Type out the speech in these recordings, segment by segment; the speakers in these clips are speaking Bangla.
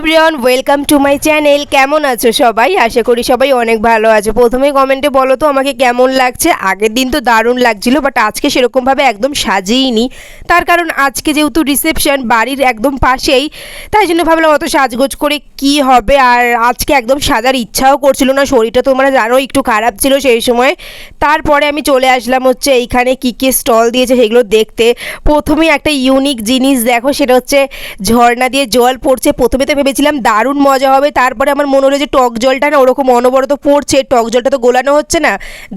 Everyone welcome to my channel কেমন আছো সবাই? আশা করি সবাই অনেক ভালো আছে। প্রথমে কমেন্টে বলো তো, আমাকে কেমন লাগছে? আগের দিন তো দারুণ লাগছিল বাট আজকে সেরকমভাবে একদম সাজিয়েইনি তার কারণ আজকে যেহেতু রিসেপশন বাড়ির একদম পাশেই, তাই জন্য ভাবলাম অত সাজগোজ করে কি হবে? আর আজকে একদম সাজার ইচ্ছাও করছিল না, শরীরটা তোমরা জানো, একটু খারাপ ছিল সেই সময়। তারপরে আমি চলে আসলাম হচ্ছে, এইখানে কী কী স্টল দিয়েছে সেগুলো দেখতে। প্রথমেই একটা ইউনিক জিনিস দেখো, সেটা হচ্ছে ঝর্ণা দিয়ে জল পড়ছে। প্রথমে তো ভেবেছিলাম দারুণ মজা হবে। তারপরে আমার মনে হলো যে টক জলটা না ওরকম অনবরত পড়ছে, টক জলটা তো গোলানো হচ্ছে না।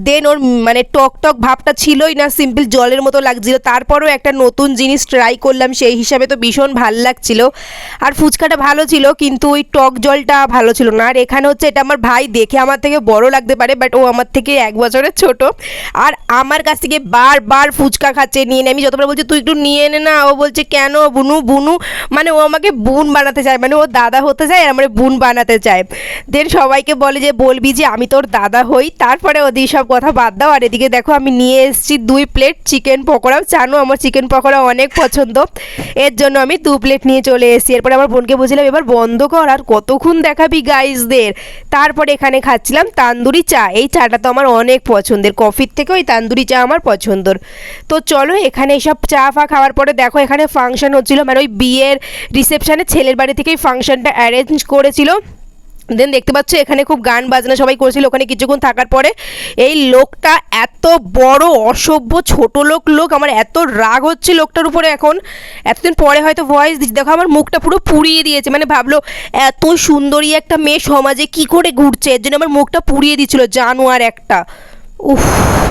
দেন ওর মানে টক টক ভাবটা ছিলই না সিম্পল জলের মতো লাগছিল। তারপরেও একটা নতুন জিনিস ট্রাই করলাম, সেই হিসাবে তো ভীষণ ভালো লাগছিল। আর ফুচকাটা ভালো ছিল, কিন্তু ওই টক জলটা ভালো ছিল না। আর এখানে হচ্ছে এটা আমার ভাই, দেখে আমার থেকে বড় লাগতে পারে বাট ও আমার থেকে এক বছরের ছোট। আর আমার কাছ থেকে বারবার ফুচকা খাচ্ছে, নিয়ে নে আমি যতবার বলছি, তুই একটু নিয়ে নে না। ও বলছে, কেন বুনু? বুনু মানে ও আমাকে বুন বানাতে চায়। মানে ও দাদা হতে চায়, আর আমার বোন বানাতে চায় দেন সবাইকে বলে যে, বলবি যে, আমি তোর দাদা হই। তারপরে ওদিকে সব কথা বাদ দাও। আর এদিকে দেখো, আমি নিয়ে এসেছি দুই প্লেট চিকেন পকোড়াও। জানো, আমার চিকেন পকোড়া অনেক পছন্দ। এর জন্য আমি দু প্লেট নিয়ে চলে এসেছি। এরপরে আমার বোনকে বলছিলাম, এবার বন্ধ কর, আর কতক্ষণ দেখাবি গাইজদের তারপরে এখানে খাচ্ছিলাম তান্দুরি চা। এই চাটা তো আমার অনেক পছন্দের। কফির থেকে ওই তান্দুরি চা আমার পছন্দর। তো চলো, এখানে এসব চা ফা খাওয়ার পরে দেখো, এখানে ফাংশন হচ্ছিল। মানে ওই বিয়ের রিসেপশনে ছেলের বাড়ি থেকেই ফাংশনটা অ্যারেঞ্জ করেছিল। দেন দেখতে পাচ্ছ, এখানে খুব গান বাজনা সবাই করেছিল। ওখানে কিছুক্ষণ থাকার পরে এই লোকটা এত বড়, অসভ্য, ছোট লোক লোক, আমার এত রাগ হচ্ছে লোকটার উপরে এখন। এতদিন পরে হয়তো ভয়েস দিচ্ছি। দেখো, আমার মুখটা পুরো পুড়িয়ে দিয়েছে। মানে ভাবলো, এত সুন্দরী একটা মেয়ে সমাজে কি করে ঘুরছে? এর জন্য আমার মুখটা পুড়িয়ে দিচ্ছিল জানোয়ার একটা। উফ,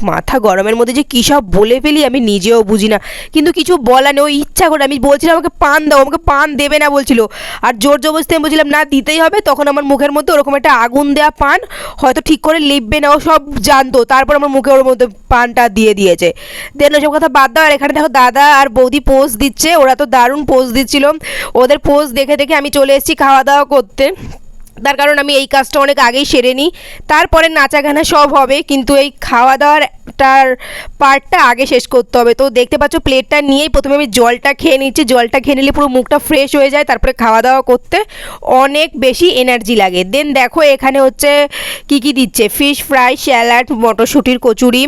মাথা গরমের মধ্যে যে কী সব বলে ফেলি আমি নিজেও বুঝি না। কিন্তু কিছু বলা নেই, ওই ইচ্ছা করে, আমি বলছিলাম, আমাকে পান দাও, আমাকে পান দেবে না, বলছিল। আর জোর জবরদস্তি আমি বলছিলাম, না, দিতেই হবে। তখন আমার মুখের মধ্যে ওরকম একটা আগুন দেওয়া পান, হয়তো ঠিক করে লিখবে না, ও সব জানতো। তারপর আমার মুখে ওর মধ্যে পানটা দিয়ে দিয়েছে। দেন ওসব কথা বাদ দাও, আর এখানে দেখো দাদা আর বৌদি পোজ দিচ্ছে, ওরা তো দারুণ পোজ দিচ্ছিল। ওদের পোজ দেখে দেখে আমি চলে এসেছি খাওয়া দাওয়া করতে। তার কারণ আমি এই কাজটা অনেক আগেই সেরে নিই। তারপরে নাচা গানা সব হবে, কিন্তু এই খাওয়া দাওয়ারটার পার্টটা আগে শেষ করতে হবে। তো দেখতে পাচ্ছ প্লেটটা নিয়েই প্রথমে আমি জলটা খেয়ে নিচ্ছি। জলটা খেয়ে নিলে পুরো মুখটা ফ্রেশ হয়ে যায়, তারপরে খাওয়া দাওয়া করতে অনেক বেশি এনার্জি লাগে। দেন দেখো, এখানে হচ্ছে কি কি দিচ্ছে? ফিশ ফ্রাই স্যালাড মটরশুঁটির কচুরি।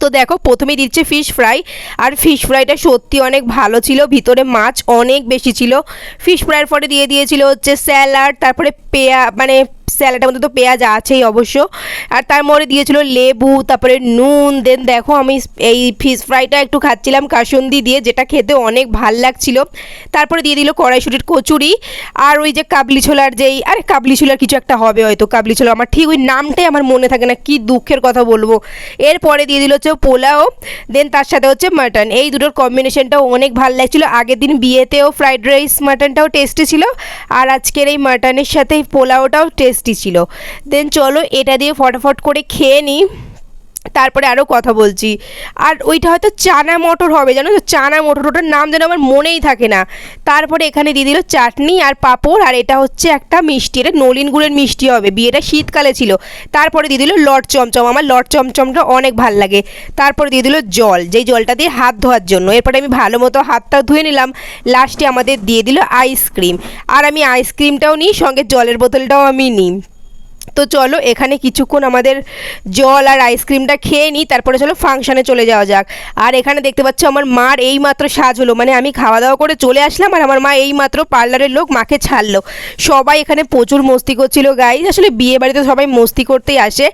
তো দেখো প্রথমেই দিচ্ছে ফিশ ফ্রাই আর ফিশ ফ্রাইটা সত্যি অনেক ভালো ছিল, ভিতরে মাছ অনেক বেশি ছিল। ফিশ ফ্রাইয়ের পরে দিয়ে দিয়েছিল হচ্ছে স্যালাড তারপরে পেয়া মানে স্যালাডের মধ্যে তো পেঁয়াজ আছেই অবশ্য। আর তার মধ্যে দিয়েছিল লেবু, তারপরে নুন দেন দেখো আমি এই ফিশ ফ্রাইটা একটু খাচ্ছিলাম কাসুন্দি দিয়ে, যেটা খেতে অনেক ভালো লাগছিল। তারপরে দিয়ে দিল কড়াইশুটির কচুরি আর ওই যে কাবলি ছোলার যেই, আরে কাবলি ছোলার কিছু একটা হবে হয়তো, কাবলি ছোলা আমার ঠিক ওই নামটাই আমার মনে থাকে না, কি দুঃখের কথা বলব। এরপরে দিয়ে দিল হচ্ছে পোলাও দেন তার সাথে হচ্ছে মাটন এই দুটোর কম্বিনেশনটাও অনেক ভালো লাগছিল। আগের দিন বিয়েতেও ফ্রাইড রাইস মাটনটাও টেস্টি ছিল। আর আজকের এই মাটনের সাথে পোলাওটাও টেস্টি ছিল। দেন চলো এটা দিয়ে ফটাফট করে খেয়ে নিই তারপরে আরও কথা বলছি। আর ওইটা হয়তো চানা মটর হবে, জানো তো? চানা মটর, ওটার নাম যেন আমার মনেই থাকে না। তারপরে এখানে দিয়ে দিল চাটনি আর পাঁপড়, আর এটা হচ্ছে একটা মিষ্টি, এটা নলিন গুড়ের মিষ্টি হবে। বিয়েটা শীতকালে ছিল। তারপরে দিয়ে দিল লট চমচম। আমার লট চমচমটা অনেক ভালো লাগে। তারপরে দিয়ে দিল জল, যেই জলটা দিয়ে হাত ধোয়ার জন্য। এরপরে আমি ভালো মতো হাতটা ধুয়ে নিলাম। লাস্টে আমাদের দিয়ে দিল আইসক্রিম আর আমি আইসক্রিমটাও নিই, সঙ্গে জলের বোতলটাও আমি নিই। তো চলো এখানে কিছুক্ষণ আমাদের জল আর আইসক্রিমটা খেয়ে নিই, তারপরে চলো ফাংশানে চলে যাওয়া যাক। আর এখানে দেখতে পাচ্ছ আমার মার এই মাত্র সাজ হলো মানে আমি খাওয়া দাওয়া করে চলে আসলাম আর আমার মা এই মাত্র পার্লারের লোক, মাকে ছাড়লো। সবাই এখানে প্রচুর মস্তি করছিল গাইজ আসলে বিয়ে বাড়িতে সবাই মস্তি করতেই আসে।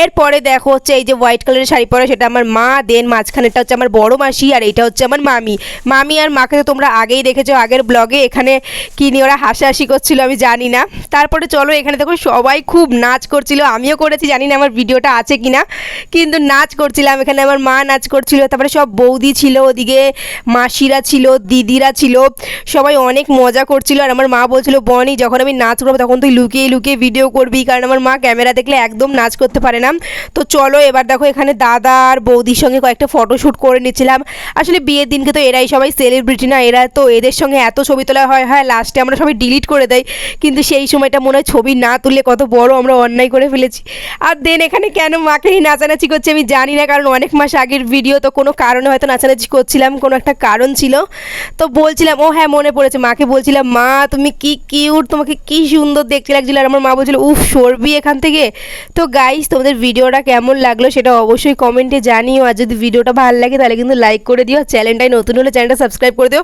এরপরে দেখো হচ্ছে এই যে হোয়াইট কালারের শাড়ি পরা, সেটা আমার মা দেন মাঝখানেটা হচ্ছে আমার বড় মাসি আর এইটা হচ্ছে আমার মামি। মামি আর মাকে তো তোমরা আগেই দেখেছ আগের ব্লগে এখানে কি নিয়ে ওরা হাসাহাসি করছিল আমি জানি না। তারপরে চলো এখানে দেখো সবাই খুব নাচ করছিল, আমিও করেছি, জানি না আমার ভিডিওটা আছে কি না কিন্তু নাচ করছিলাম, এখানে আমার মা নাচ করছিল, তারপরে সব বৌদি ছিল ওদিকে, মাসিরা ছিল, দিদিরা ছিল, সবাই অনেক মজা করছিল, আর আমার মা বলছিল, বনি, যখন আমি নাচ করব, তখন তুই লুকিয়ে লুকিয়ে ভিডিও করবি, কারণ আমার মা ক্যামেরা দেখলে একদম নাচ করতে পারে না। তো চলো, এবার দেখো, এখানে দাদা আর বৌদির সঙ্গে কয়েকটা ফটোশ্যুট করে নিচ্ছিলাম। আসলে বিয়ের দিনকে তো এরাই সবাই সেলিব্রিটি না, এরা তো এদের সঙ্গে এত ছবি তোলা হয় হয় লাস্টে আমরা সবাই ডিলিট করে দেয় কিন্তু সেই সময়টা মনে হয় ছবি না তুললে কত বড় আমরা অন্যায় করে ফেলেছি। আর দেন এখানে কেন মাকে নাচানাচি করছে আমি জানি না, কারণ অনেক মাস আগের ভিডিও তো কোনো কারণে হয়তো নাচানাচি করছিলাম, কোনো একটা কারণ ছিল। তো বলছিলাম, ও হ্যাঁ মনে পড়েছে। মাকে বলছিলাম, মা, তুমি কি কিউট তোমাকে কি সুন্দর দেখতে লাগছিল? আর আমার মা বলছিল, উফ, সরবি এখান থেকে। তো গাইস তোমাদের ভিডিওটা কেমন লাগল সেটা অবশ্যই কমেন্টে জানিও। আর যদি ভিডিওটা ভালো লাগে, তাহলে কিন্তু লাইক করে দিও। চ্যানেলটাই নতুন হলে চ্যানেলটা সাবস্ক্রাইব করে দিও।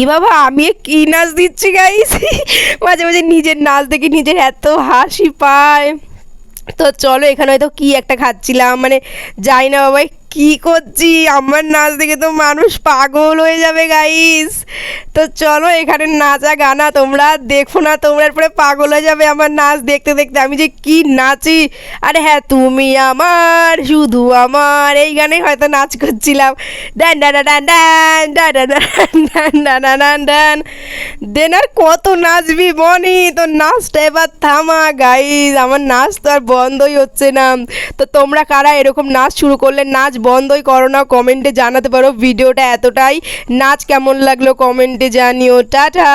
ই বাবা, আমি কি নাচ দিচ্ছি গাইস মাঝে মাঝে নিজের নাচ দেখে নিজের এত হাসি পায় তো চলো এখানে হয়তো কি একটা খাচ্ছিলাম মানে যাই না বাবা কি করছি আমার নাচ দেখে তো মানুষ পাগল হয়ে যাবে গাইস তো চলো এখানে নাচা গানা তোমরা দেখো না তোমরা পরে পাগল হয়ে যাবে আমার নাচ দেখতে দেখতে আমি যে কি নাচি আরে হ্যাঁ তুমি আমার শুধু আমার এই গানে হয়তো নাচ করছিলাম ডান ডান ডান ডান ডান ডান ডান ডান ডান ডান দেন আর কত নাচবি বনি তো নাচটা এবার থামা গাইজ আমার নাচ তো আর বন্ধই হচ্ছে না তো তোমরা কারা এরকম নাচ শুরু করলে নাচ বন্ধই করো না কমেন্টে জানাতে পারো ভিডিওটা এতটাই। নাচ কেমন লাগল কমেন্টে জানিও। টাটা!